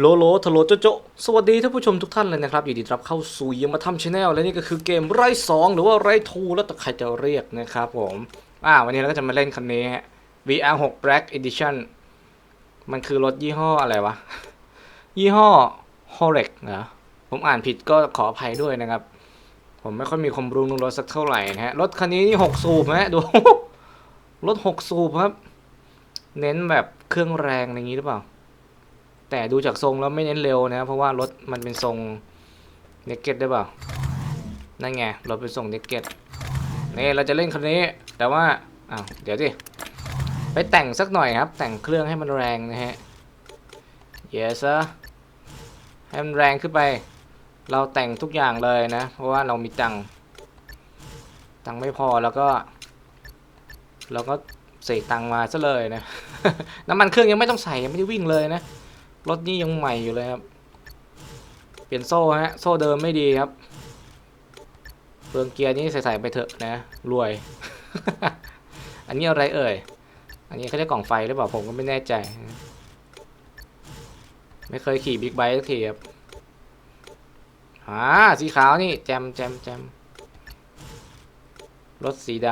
โลโลทโลโจโจสวัสดีท่านผู้ชมทุกท่านเลยนะครับ อยู่ดีรับเข้าสู่ยังมาทำชาแนลและนี่ก็คือเกมไรสองหรือว่าไรทูแล้วแต่ใครจะเรียกนะครับผมอ่าวันนี้เราก็จะมาเล่นคันนี้ฮะ VR 6 Black Edition มันคือรถยี่ห้ออะไรวะ ยี่ห้อ h o r e c เหรอผมอ่านผิดก็ขออภัยด้วยนะครับ ผมไม่ค่อยมีความรู้เรื่องรถสักเท่าไหร่นะฮะ รถคันนี้นี่หกสูบนะฮะดูรถหกสูบครับ เน้นแบบเครื่องแรงอะไรอย่างนี้หรือเปล่า แต่ดูจากทรงแล้วไม่เน้นเร็วนะ เพราะว่ารถมันเป็นทรงเนกเก็ตได้เปล่า นั่นไงรถเป็นทรงเนกเก็ตนี่เราจะเล่นคันนี้ แต่ว่าอ้าวเดี๋ยวสิไปแต่งสักหน่อยครับ แต่งเครื่องให้มันแรงนะฮะ yes ให้มันแรงขึ้นไป เราแต่งทุกอย่างเลยนะ เพราะว่าเรามีตังค์ตังค์ไม่พอแล้วก็ เราก็เสกตังค์มาซะเลยนะ น้ำมันเครื่องยังไม่ต้องใส่ยังไม่ได้วิ่งเลยนะ รถนี่ยังใหม่อยู่เลยครับ เปลี่ยนโซ่ฮะ โซ่เดิมไม่ดีครับเปลืองเกียร์นี่ใส่ๆไปเถอะนะ รวย อันนี้อะไรเอ่ย อันนี้เขาเรียกกล่องไฟหรือเปล่าผมก็ไม่แน่ใจ ไม่เคยขี่บิ๊กไบค์สักทีครับอ่าสีขาวนี่ แจมแจมแจมรถสีด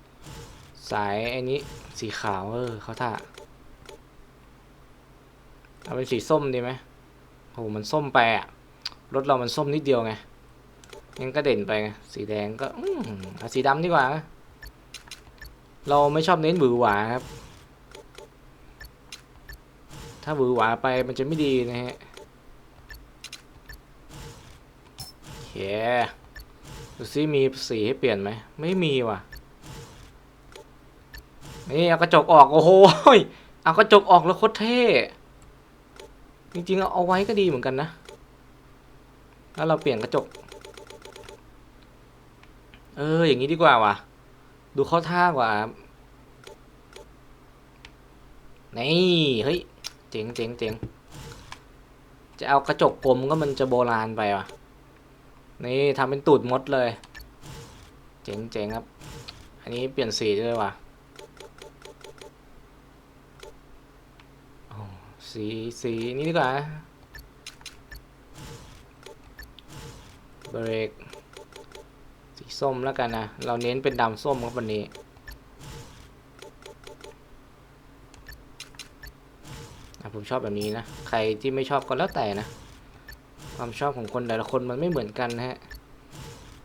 ำสายไอ้นี้สีขาวเออเขาท่า เอาเป็นสีส้มดีไหมโหมันส้มไปอะรถเรามันส้มนิดเดียวไงงั้นก็เด่นไปไงสีแดงก็อืมเอาสีดำดีกว่า เราไม่ชอบเน้นหวือหวาครับ ถ้าหวือหวาไปมันจะไม่ดีนะฮะโอเคดูซิมีสีให้เปลี่ยนไหม ไม่มีว่ะ นี่เอากระจกออก โอ้โห เอากระจกออกแล้วโคตรเท่ จริงๆ เอาเอาไว้ก็ดีเหมือนกันนะ แล้วเราเปลี่ยนกระจก เออ อย่างนี้ดีกว่าว่ะ ดูเข้าท่ากว่านี่เฮ้ย เจ๋งเจ๋งเจ๋งจะเอากระจกกลมก็มันจะโบราณไปว่ะ นี่ทำเป็นตูดมดเลย เจ๋งเจ๋งครับ อันนี้เปลี่ยนสีด้วยว่ะ สีสีนี้ดีกว่าเบรกสีส้มแล้วกันนะ เราเน้นเป็นดำส้มครับวันนี้ ผมชอบแบบนี้นะ ใครที่ไม่ชอบก็แล้วแต่นะ ความชอบของคนแต่ละคนมันไม่เหมือนกันนะฮะ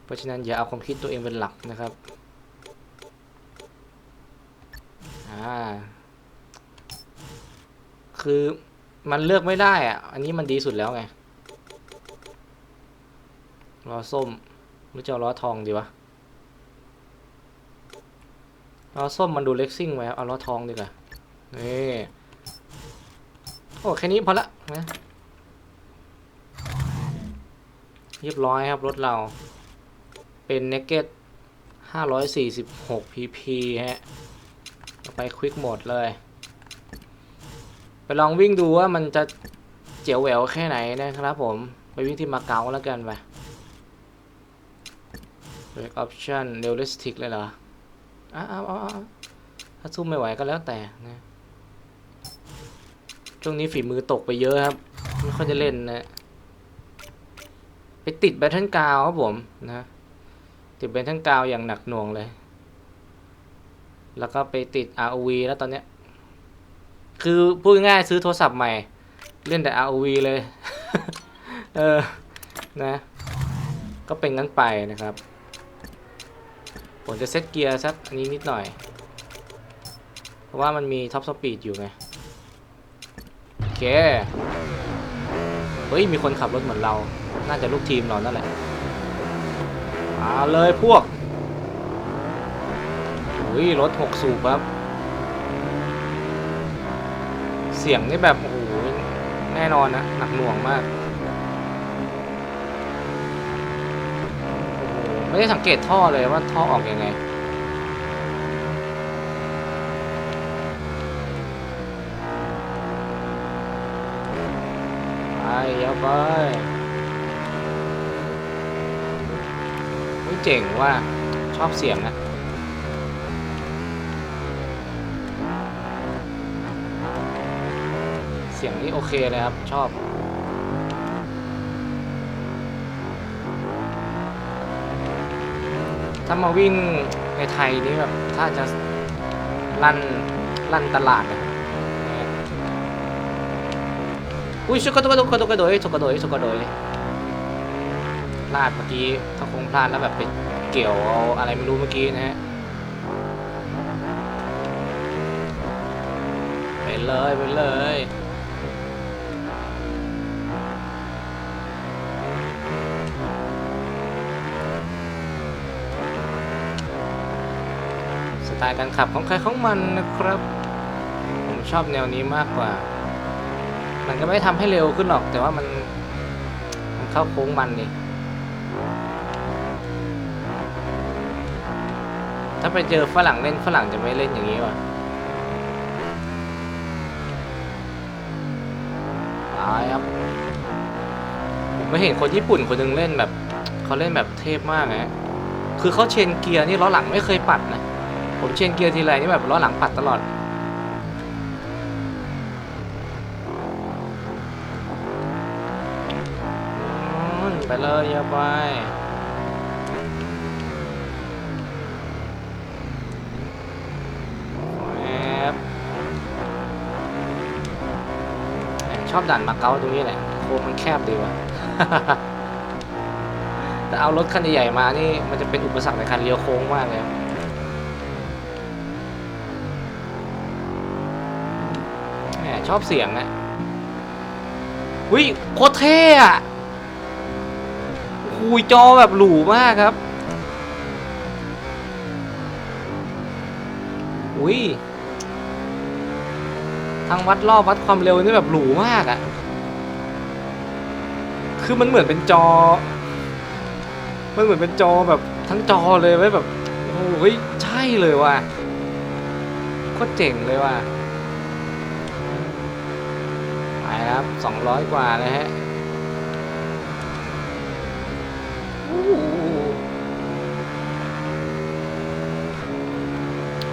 เพราะฉะนั้นอย่าเอาความคิดตัวเองเป็นหลักนะครับ อ่า คือมันเลือกไม่ได้อะอันนี้มันดีสุดแล้วไงล้อส้มหรือจะล้อทองดีวะล้อส้มมันดูเล็กซิ่งไว้เอาล้อทองดีกว่านี่โอ้แค่นี้พอละนะเรียบร้อยครับรถเราเป็น Naked 546 pp ฮะต่อไป Quick Mode เลย ไปลองวิ่งดูว่ามันจะเจ๋วแหววแค่ไหนนะครับผม ไปวิ่งที่มาเก๊าแล้วกันไป Break Option Realistic เลยเหรออ้าวอ้าวถ้าสู้ไม่ไหวก็แล้วแต่นะช่วงนี้ฝีมือตกไปเยอะครับ ไม่ค่อยจะเล่นนะ ไปติดแบทเทิลกาวครับผมนะ ติดแบทเทิลกาวอย่างหนักหน่วงเลย แล้วก็ไปติด ROV แล้วตอนเนี้ย คือพูดง่ายซื้อโทรศัพท์ใหม่ เล่นแต่ ROV เลย เออ นะ ก็เป็นงั้นไปนะครับ ผมจะเซตเกียร์สักอันนี้นิดหน่อย เพราะว่ามันมีท็อปสปีดอยู่ไง โอเค เฮ้ย มีคนขับรถเหมือนเรา น่าจะลูกทีมเรานั่นแหละมาเลยพวกอุ้ยรถหกสูบครับ เสียงนี่แบบโอ้โหแน่นอนนะหนักหน่วงมากโอ้โหไม่ได้สังเกตท่อเลยว่าท่อออกยังไงไปเดี๋ยวไปอุ๊ยเจ๋งว่าชอบเสียงนะ เสียงนี่โอเคเลยครับ ชอบ ถ้ามาวิ่งในไทยนี่แบบ ถ้าจะลั่นลั่นตลาดอะอุ้ยชุกกระโดดกระโดดกระโดดกระโดดชุกกระโดดชกกระโดดพลาดเมื่อกี้ถ้าคงพลาดแล้วแบบไปเกี่ยวเอาอะไรไม่รู้เมื่อกี้นะฮะไปเลยไปเลย ตล์การขับของใครของมันนะครับ ผมชอบแนวนี้มากกว่า มันก็ไม่ทำให้เร็วขึ้นหรอกแต่ว่ามันมันเข้าโค้งมันนี่ถ้าไปเจอฝรั่งเล่นฝรั่งจะไม่เล่นอย่างนี้ว่ะตายครับผมไม่เห็นคนญี่ปุ่นคนหนึงเล่นแบบเขาเล่นแบบเทพมากนะคือเขาเชนเกียร์นี่ล้อหลังไม่เคยปัดนะ ผมเชนเกียร์ทีไรนี่แบบล้อหลังปัดตลอด ไปเลยอย่าไปแอบชอบด่านมาเก๊าตรงนี้แหละโค้งมันแคบดีว่ะ แต่เอารถคันใหญ่ๆมานี่มันจะเป็นอุปสรรคในการเลี้ยวโค้งมากเลย อบเสียงนะวิโคตรเท่อะคุยจอแบบหรูมากครับอุ้ยทางวัดรอบวัดความเร็วนี่แบบหรูมากอะ่ะคือมันเหมือนเป็นจอ มันเหมือนเป็นจอแบบทั้งจอเลยไว้แบบ โอ้ยใช่เลยว่ะโคตรเจ๋งเลยว่ะ ไปครับสองร้อยกว่าเลยฮะ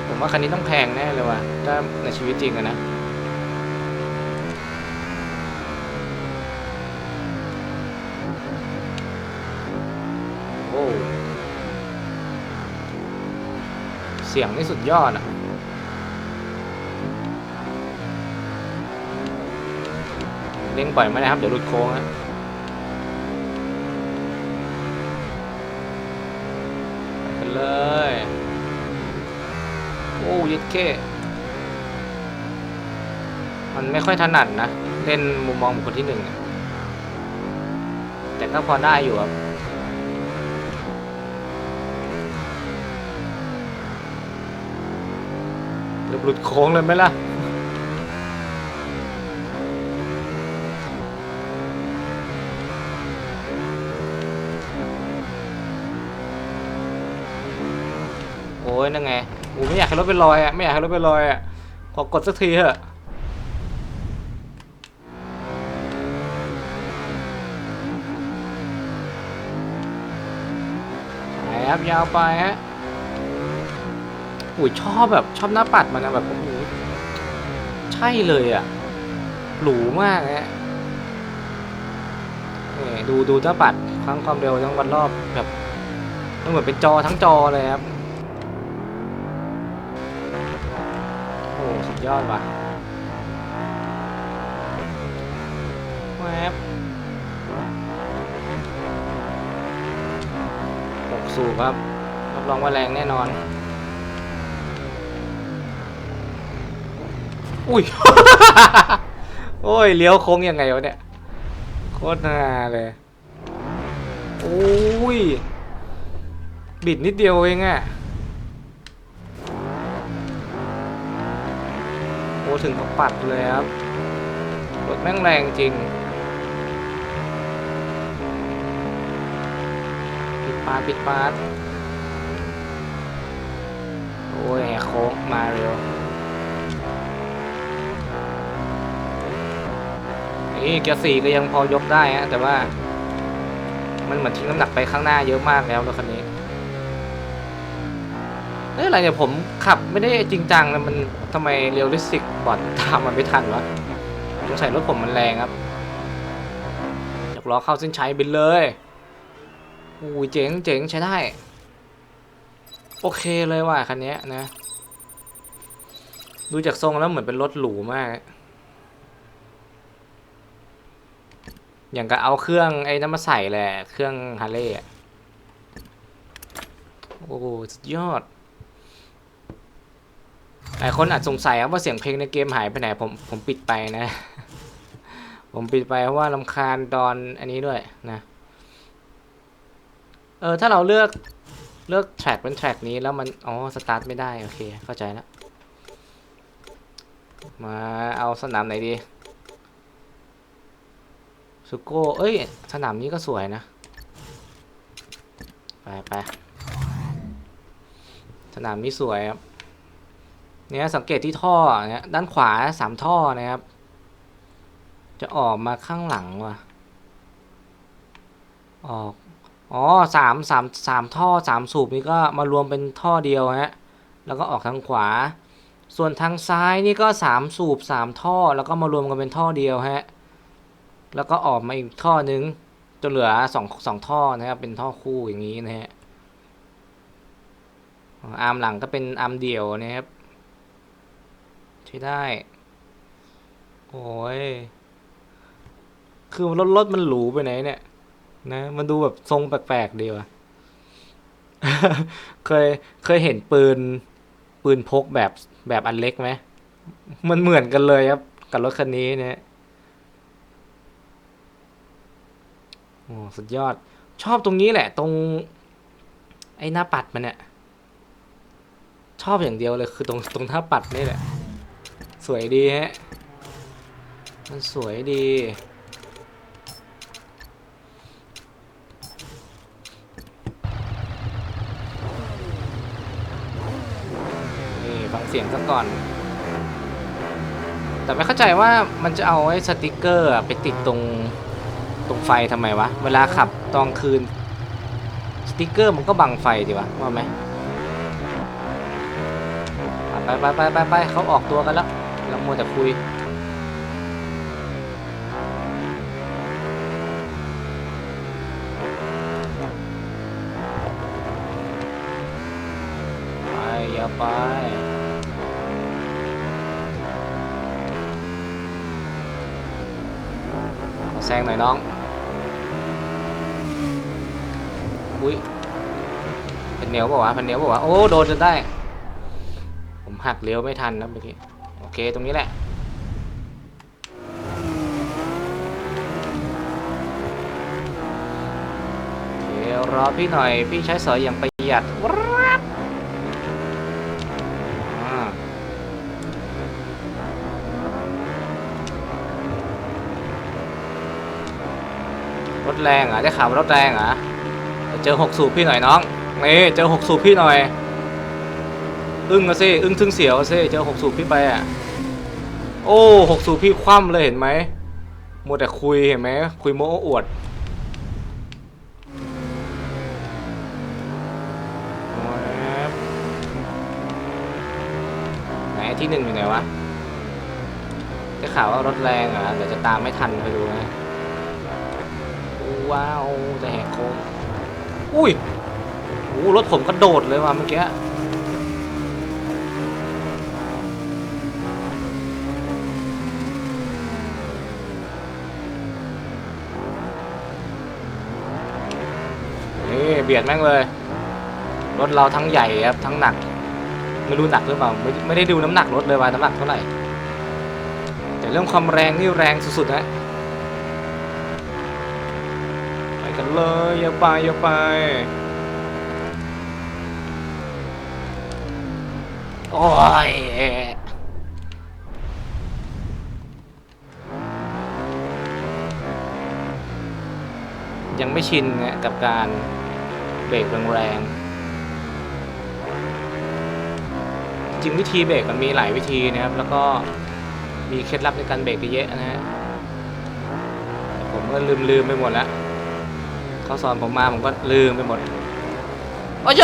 ผมว่าคันนี้ต้องแพงแน่เลยว่ะ ถ้าในชีวิตจริงอะนะเสียงนี่สุดยอดอะ เล่งปล่อยไม่ได้ครับ เดี๋ยวหลุดโค้งนะไปกันเลย โอ้ยิดเคมันไม่ค่อยถนัดนะ เล่นมุมมองบุคคลที่หนึ่งแต่ก็พอได้อยู่ครับเกือบหลุดโค้งเลยไหมล่ะ โอ้ยนั่นไงโอ้ไม่อยาก ให้รถเป็นรอยอะไม่อยากให้รถเป็นรอยอะขอกดสักทีเถอะไปครับยาวไปฮะอุ้ยชอบแบบชอบหน้าปัดมันนะแบบโอ้โหใช่เลยอะหรูมากฮะนี่ดูดูหน้าปัดทั้งความเร็วทั้งวันรอบแบบมันเหมือนเป็นจอทั้งจอเลยครับ โอ้สุด ยอดว่ะแวบหกสูบครับ รับรองว่าแรงแน่นอน อุ้ย โอ้ย เลี้ยวโค้งยังไงวะเนี่ย โคตรฮาเลยโอ้ย บิดนิดเดียวเองอะโถึงกับปัดเลยครับรถแม่งแรงจริงปิดปาปิดปาโอ้ยแหกโค้งมาเร็วนี่เกียร์สี่ก็ยังพอยกได้ฮะแต่ว่า มันเหมือนทิ้งน้ำหนักไปข้างหน้าเยอะมากแล้วรถคันนี้ เอ้ยอะไรเนี่ยผมขับไม่ได้จริงจังเลยมันทำไมเรียลลิสติกบอดตามมันไม่ทันวะสงสัยรถผมมันแรงครับยกล้อเข้าเส้นชัยไปเลยอู้ยเจ๋งเจ๋งใช้ได้ โอเคเลยว่ะคันนี้นะ ดูจากทรงแล้วเหมือนเป็นรถหรูมาก อย่างกับเอาเครื่องไอ้นั้นมาใส่แหละ เครื่องฮาร์เลย์อะโอ้สุดยอด หลายคนอาจสงสัยครับว่าเสียงเพลงในเกมหายไปไหนผมผมปิดไปนะ ผมปิดไปเพราะว่าลำคาญตอนอันนี้ด้วยนะเออถ้าเราเลือกเลือกแทร็กเป็นแทร็กนี้แล้วมันอ๋อสตาร์ทไม่ได้โอเคเข้าใจแล้วมาเอาสนามไหนดีสุโก้เอ้ย สนามนี้ก็สวยนะ ไปไปสนามนี้สวยครับ เนี่ยสังเกตที่ท่อเนี่ยด้านขวาสามท่อนะครับ จะออกมาข้างหลังว่ะออกอ๋อสามสามสามท่อสามสูบนี่ก็มารวมเป็นท่อเดียวฮะแล้วก็ออกทางขวา ส่วนทางซ้ายนี่ก็สามสูบสามท่อแล้วก็มารวมกันเป็นท่อเดียวฮะแล้วก็ออกมาอีกท่อนึงจนเหลือสองสองท่อนะครับเป็นท่อคู่อย่างนี้นะฮะอาร์มหลังก็เป็นอาร์มเดี่ยวนะครับ ใช้ได้ โอ้ย คือรถรถมันหรูไปไหนเนี่ย นะ มันดูแบบทรงแปลกๆดีว่ะ เคยเคยเห็นปืน ปืนพกแบบแบบอันเล็กไหม มันเหมือนกันเลยครับ กับรถคันนี้เนี่ยโอ้สุดยอด ชอบตรงนี้แหละ ตรง ไอ้หน้าปัดมันเนี่ยชอบอย่างเดียวเลยคือตรงตรงหน้าปัดนี่แหละ สวยดีฮะ มันสวยดี นี่ฟังเสียงซะก่อน แต่ไม่เข้าใจว่ามันจะเอาไอ้สติกเกอร์ไปติดตรงตรงไฟทำไมวะ เวลาขับตอนคืน สติกเกอร์มันก็บังไฟดีวะว่าไหมไปไปไปไปไปเขาออกตัวกันแล้ว เรามัวแต่คุยไปอย่าไปขอแซงหน่อยน้อง อุ้ยเป็นเนียวป่าวะเป็นเนียวป่าวะ โอ้ โดนจนได้ ผมหักเลี้ยวไม่ทันนะเมื่อกี้ เค ตรงนี้แหละโอเครอพี่หน่อย พี่ใช้สอยอย่างประหยัดวับรถแรงเหรอะได้ข่าวรถแรงเหรอะเจอหกสูบพี่หน่อยน้อง นี่ เจอหกสูบพี่หน่อย อึ้งอะสิอึ้งทึ่งเสียวอะสิเจอหกสูบพี่ไปอะโอ้หกสูบพี่คว่ำเลยเห็นไหมมัวแต่คุยเห็นไหมคุยโม้อวดไหนที่หนึ่งอยู่ไหนวะได้ข่าวว่ารถแรงอะเดี๋ยวจะตามไม่ทันไปดูนะว้าวจะแหกโค้งอุ้ยโอ้รถผมกระโดดเลยว่ะเมื่อกี้ นี่เบียดแม่งเลย รถเราทั้งใหญ่ครับทั้งหนัก ไม่รู้หนักหรือเปล่าไม่ไม่ได้ดูน้ำหนักรถเลยว่าน้ำหนักเท่าไหร่ แต่เรื่องความแรงนี่แรงสุดๆนะไปกันเลยอย่าไปอย่าไปโอ้ยยังไม่ชินนะกับการ เบรกแรงๆจริงวิธีเบรกมันมีหลายวิธีนะครับ แล้วก็มีเคล็ดลับในการเบรกเยอะนะฮะผมก็ลืมลืมๆไปหมดแล้วเขาสอนผมมาผมก็ลืมไปหมดโอ้โย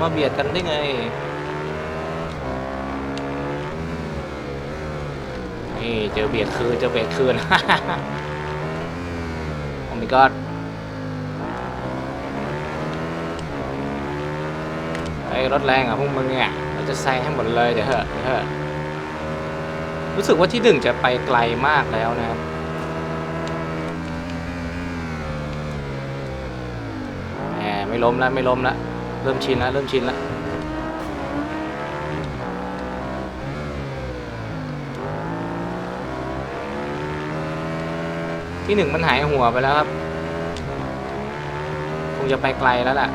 มาเบียดกันได้ไงนี่เจอเบียดคืนเจอเบียดคืน โอ้ my god ไอ้รถแรงอะพวกมึงเนี่ยเราจะแซงให้หมดเลยเดี๋ยวเถอะเดี๋ยวเถอะรู้สึกว่าที่หนึ่งจะไปไกลมากแล้วนะครับแหมไม่ล้มแล้วไม่ล้มแล้วเริ่มชินแล้วเริ่มชินแล้วที่หนึ่งมันหายหัวไปแล้วครับ คงจะไปไกลแล้วแหละ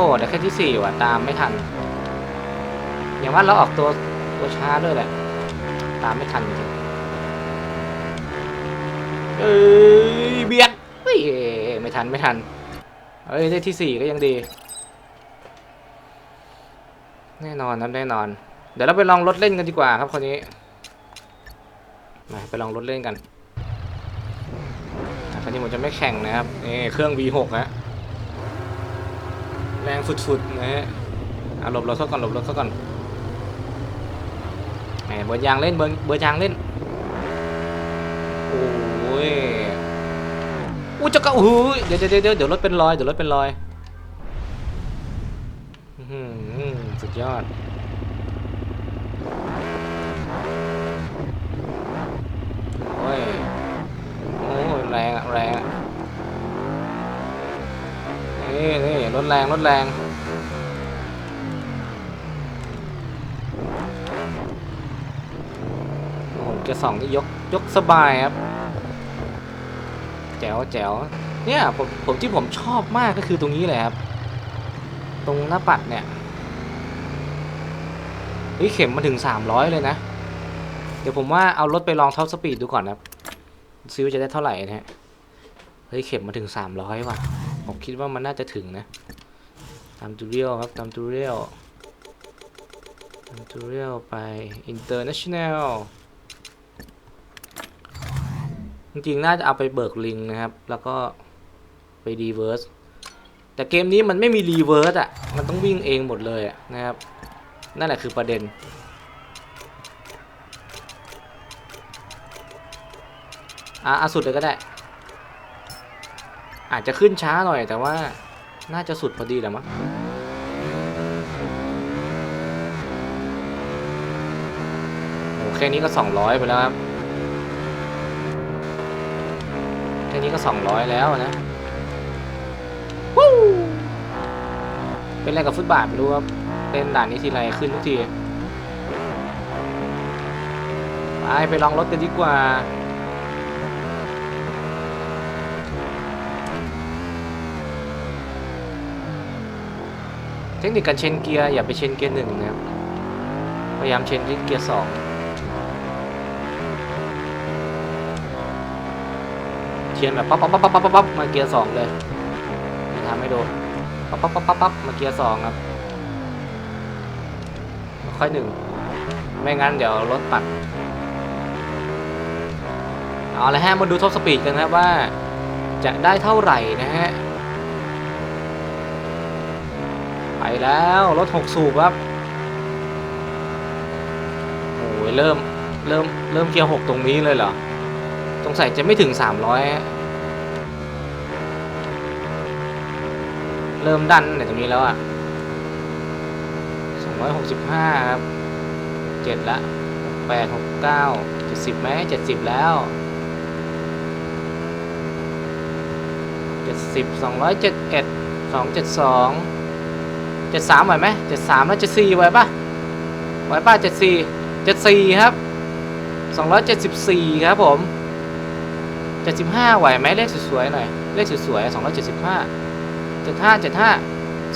โหแต่แค่ที่สี่ว่ะตามไม่ทัน อย่างว่าเราออกตัวตัวช้าด้วยแหละ ตามไม่ทันจริงเอ้ยเบียดเฮ้ยไม่ทันไม่ทันเอ้ยได้ที่สี่ก็ยังดี แน่นอนครับแน่นอน เดี๋ยวเราไปลองรถเล่นกันดีกว่าครับคนนี้มาไปลองรถเล่นกันคนนี้ผมจะไม่แข่งนะครับนี่เครื่อง V6 นะ แรงสุดๆนะฮะอะหลบรถเข้าก่อนหลบรถเข้าก่อนแหมเบอร์ยางเล่นเบอร์เบอร์ยางเล่นโอ้ยอู้จะกะอู้ยเดี๋ยวเดี๋ยวเดี๋ยวเดี๋ยวรถเป็นรอยเดี๋ยวรถเป็นรอยอือหือสุดยอดโอ้ยโอ้ยแรงอะแรงอะนี่นี่ รถแรงรถแรงโอ้โหเกียร์สองนี่ยกยกสบายครับ แจ๋วแจ๋วเนี่ยผมผมที่ผมชอบมากก็คือตรงนี้เลยครับ ตรงหน้าปัดเนี่ยเฮ้ยเข็มมาถึง 300 เลยนะ เดี๋ยวผมว่าเอารถไปลองท็อปสปีดดูก่อนครับซิวจะได้เท่าไหร่นะฮะเฮ้ยเข็มมาถึง 300 ว่ะ ผมคิดว่ามันน่าจะถึงนะตามตูเรียลครับตามตูเรียลตามตูเรียลไป international จริงๆ น่าจะเอาไปเบิกลิงนะครับ แล้วก็ไปรีเวิร์สแต่เกมนี้มันไม่มีรีเวิร์สอะ มันต้องวิ่งเองหมดเลยอะนะครับ นั่นแหละคือประเด็น อะอสุดเลยก็ได้ อาจจะขึ้นช้าหน่อยแต่ว่าน่าจะสุดพอดีแหละมั้งโอ้แค่นี้ก็ 200 ไปแล้วครับ แค่นี้ก็ 200 แล้วนะวู้เป็นอะไรกับฟุตบาทไม่รู้ครับเล่นด่านนี้ทีไรขึ้นทุกที ไปไปลองรถกันดีกว่า เทคนิคการเชนเกียร์อย่าไปเชนเกียร์หนึ่งนะครับพยายามเชนที่เกียร์สองเชนแบบปั๊บปั๊บปั๊บปั๊บปั๊บมาเกียร์สองเลยทำให้โดูปั๊บปั๊บปั๊บปั๊บมาเกียร์สองครับค่อยหนึ่งไม่งั้นเดี๋ยวรถปัดเอาละฮะมาดูท็อปสปีดกันนะครับว่าจะได้เท่าไหร่นะฮะ ไป แล้วรถหกสูบครับโอ้ยเริ่มเริ่มเริ่มเกียร์หกตรงนี้เลยเหรอสงสัยจะไม่ถึงสามร้อยเริ่มดันในตรงนี้แล้วอะสองร้อยหกสิบห้าครับเจ็ดละแปดหกเก้าเจ็ดสิบไหมเจ็ดสิบแล้วเจ็ดสิบสองร้อยเจ็ดเอ็ดสองเจ็ดสอง เจ็ดสามไหวไหมเจ็ดสามแล้วเจ็ดสี่ไหวปะไหวปะเจ็ดสี่เจ็ดสี่ครับสองร้อยเจ็ดสิบสี่ครับผมเจ็ดสิบห้าไหวไหมเลขสวยๆหน่อยเลขสวยๆสองร้อยเจ็ดสิบห้าเจ็ดห้าเจ็ดห้า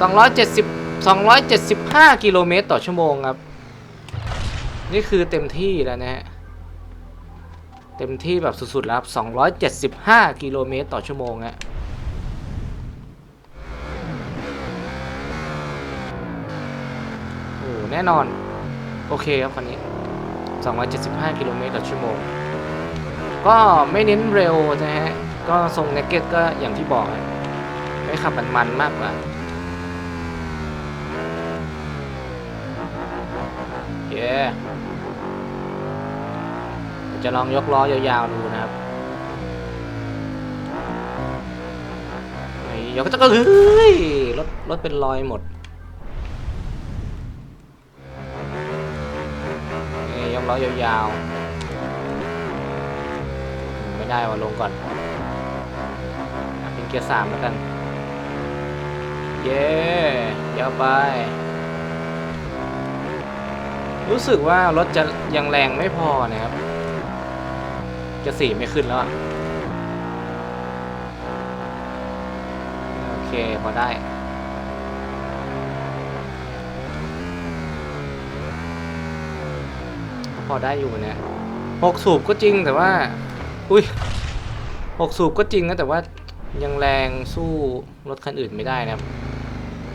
สองร้อยเจ็ดสิบสองร้อยเจ็ดสิบห้ากิโลเมตรต่อชั่วโมงครับ นี่คือเต็มที่แล้วนะฮะเต็มที่แบบสุดๆแล้วครับสองร้อยเจ็ดสิบห้ากิโลเมตรต่อชั่วโมงฮะ โอ้โหแน่นอน โอเคครับคันนี้ 275 กิโลเมตรต่อชั่วโมง ก็ไม่เน้นเร็วนะฮะ ก็ทรงเนกเก็ตก็อย่างที่บอกไม่ขับมันๆมากกว่าเย้จะลองยกล้อยาวๆดูนะครับยกจะก็เฮ้ยรถรถเป็นรอยหมด อยาวๆ ไม่ได้ว่าลงก่อน เป็นเกียร์สามแล้วกัน เย้ยาวไป รู้สึกว่ารถจะยังแรงไม่พอนะครับ จะสี่ไม่ขึ้นแล้ว โอเค พอได้ พ อได้อยู่เนี่ยหกสูบก็จริงแต่ว่า อุ้ยหกสูบก็จริงนะแต่ว่ายังแรงสู้รถคันอื่นไม่ได้นะครับ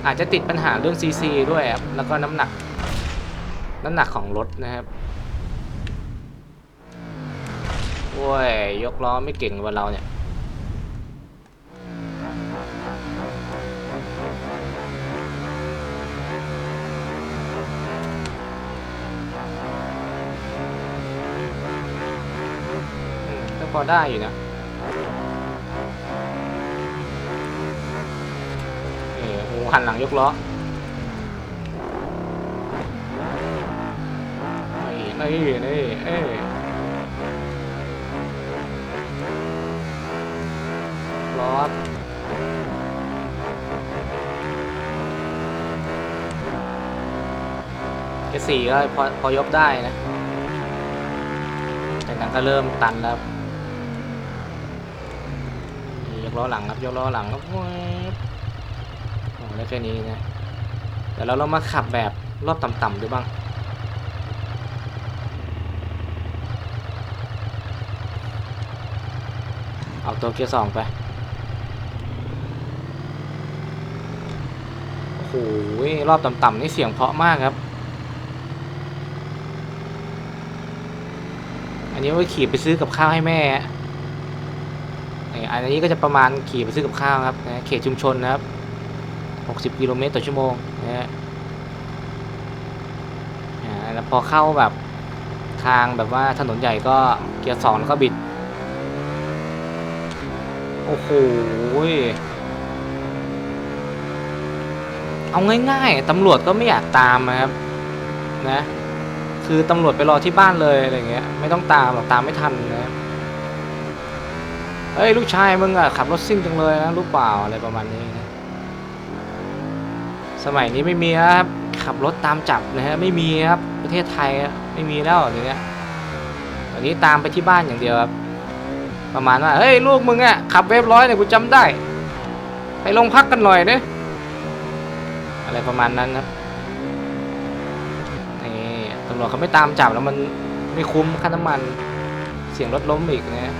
อาจจะติดปัญหาเรื่องซีซีด้วยครับแล้วก็น้ำหนัก น้ำหนักของรถนะครับโอ้ยยกล้อไม่เก่งกว่าเราเนี่ย อืมก็พอได้อยู่นะเออโอ้หันหลังยกล้อนี่นี่นี่เอ้ยรอเกสี่ก็พอพอยกได้นะจากนั้นก็เริ่มตันแล้วนี่ยก ล้อหลังครับยกล้อหลังครับแว๊บโอ้ได้แค่นี้นะเดี๋ยวเราลองมาขับแบบรอบต่ำๆดูบ้างเอาตัวเกียร์สองไปโอ้โหรอบต่ำๆนี่เสียงเพาะมากครับ อันนี้ว่าขี่ไปซื้อกับข้าวให้แม่ อันนี้ก็จะประมาณขี่ไปซื้อกับข้าวครับนะเขตชุมชนนะครับ 60 กิโลเมตรต่อชั่วโมงนะฮะแล้วพอเข้าแบบทางแบบว่าถนนใหญ่ก็เกียร์สองแล้วก็บิด โอ้โหเอาง่ายๆตำรวจก็ไม่อยากตามนะครับนะ คือตำรวจไปรอที่บ้านเลยอะไรเงี้ย ไม่ต้องตามหรอกตามไม่ทันนะ เฮ้ย ลูกชายมึงอะขับรถซิ่งจังเลยนะรู้เปล่าอะไรประมาณนี้นะสมัยนี้ไม่มีครับขับรถตามจับนะฮะไม่มีครับประเทศไทยไม่มีแล้วเดี๋ยวนี้ตอนนี้ตามไปที่บ้านอย่างเดียวครับประมาณว่าเฮ้ยลูกมึงอะขับเวฟร้อยเนี่ยกูจำได้ ไปโรงพักกันหน่อยเนอะไรประมาณนั้นครับนี่ตำรวจเขาไม่ตามจับแล้วมันไม่คุ้มค่าน้ำมันเสียงรถล้มอีกนะ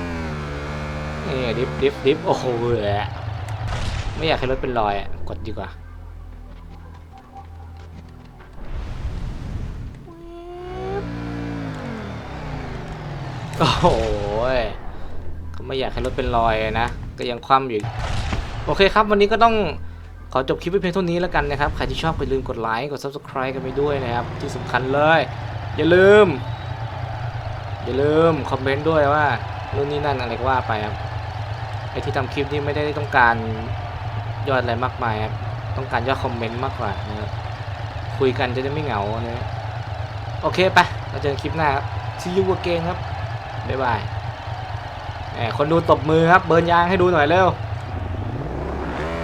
นี่ดิฟดิฟดิฟโอ้โหไม่อยากให้รถเป็นรอยอะกดดีกว่าโอ้โหยก็ไม่อยากให้รถเป็นรอยนะ ก็ยังคว่ำอยู่ โอเคครับ วันนี้ก็ต้องขอจบคลิปไว้เพียงเท่านี้แล้วกันนะครับ ใครที่ชอบก็อย่าลืมกดไลค์ กด subscribe กันไปด้วยนะครับ ที่สำคัญเลย อย่าลืม อย่าลืม คอมเมนต์ด้วยว่านู่นนี่นั่นอะไรก็ว่าไปครับ ไอที่ทำคลิปนี้ไม่ได้ต้องการยอดอะไรมากมายครับต้องการยอดคอมเมนต์มากกว่านะครับคุยกันจะได้ไม่เหงานะโอเคไปเราเจอกันคลิปหน้าครับ see you again ครับบ๊ายบายคนดูตบมือครับเบิร์นยางให้ดูหน่อยเร็ว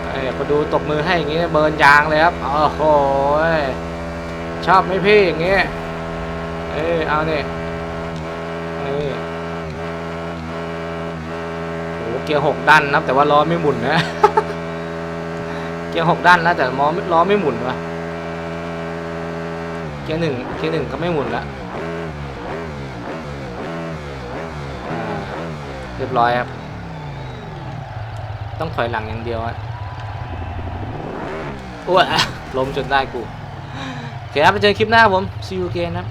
เอ้ยคนดูตบมือให้อย่างงี้เบิร์นยางเลยครับโอ้โหยชอบไหมพี่อย่างงี้เอ้ยเอาเนี่ยเอ้ยโอ้ เกียร์หกด้านนะแต่ว่าล้อไม่หมุนนะ เกียร์หกด้านนะแต่ล้อล้อไม่หมุนวะเกียร์หนึ่งเกียร์หนึ่งก็ไม่หมุนละเรียบร้อยครับ ต้องถอยหลังอย่างเดียวอะอ้วนลมจนได้กูโอเคครับไปเจอคลิปหน้าผม see you again ครับ